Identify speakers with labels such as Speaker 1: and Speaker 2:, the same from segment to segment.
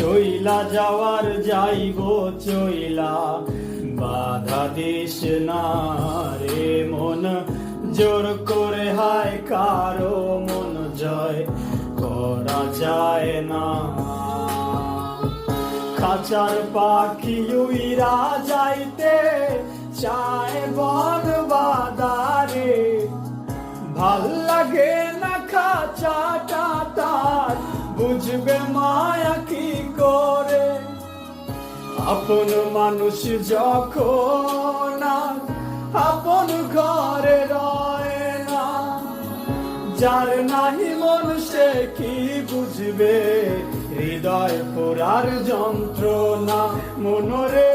Speaker 1: চইলা যাওয়ার যাইব চইলা। বাধা দিস না রে মন, জোর করে হায় কারও মন জয়, করা যায় না। খাঁচার পাখি উইরা যাইতে চায় বন বাদারে। ভালো লাগে না খাঁচাটা তার, বুঝবে মায়া আপন মানুষ যখন আপন ঘরে রয় না, যার নাহি মন সে কি বুঝবে? হৃদয় পোড়ার যন্ত্রণা মনরে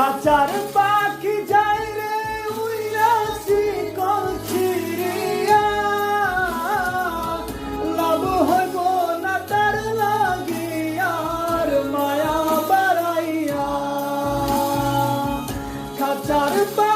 Speaker 1: কাচার পাখি যাই রে, উইরা শিকল ছিড়িয়া। লাভ হইব না তার লাগিয়ার মায়া বাড়াইয়া। কাচার পাখি